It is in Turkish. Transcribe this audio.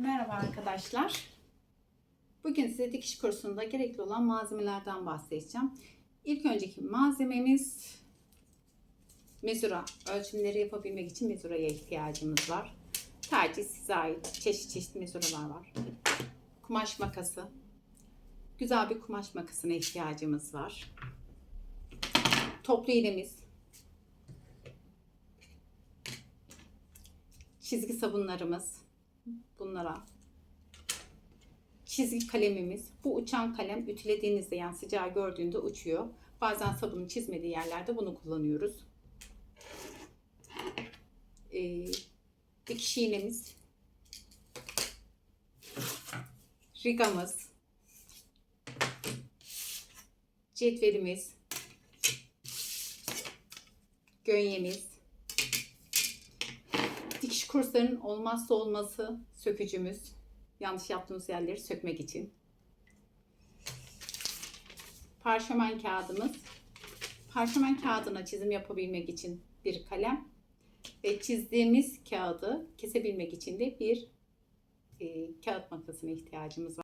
Merhaba arkadaşlar. Bugün size dikiş kursunda gerekli olan malzemelerden bahsedeceğim. İlk önceki malzememiz mezura. Ölçümleri yapabilmek için mezuraya ihtiyacımız var. Tercih size ait. Çeşit çeşit mezuralar var. Kumaş makası. Güzel bir kumaş makasına ihtiyacımız var. Toplu iğnemiz. Çizgi sabunlarımız bunlara. Çizgi kalemimiz. Bu uçan kalem ütülediğinizde yani sıcağı gördüğünde uçuyor. Bazen sabunu çizmediği yerlerde bunu kullanıyoruz. Ee, dikiş iğnemiz. Rigamız. Cetvelimiz. Gönyemiz dikiş kurslarının olmazsa olması sökücümüz. Yanlış yaptığımız yerleri sökmek için. Parşömen kağıdımız. Parşömen kağıdına çizim yapabilmek için bir kalem ve çizdiğimiz kağıdı kesebilmek için de bir e, kağıt makasına ihtiyacımız var.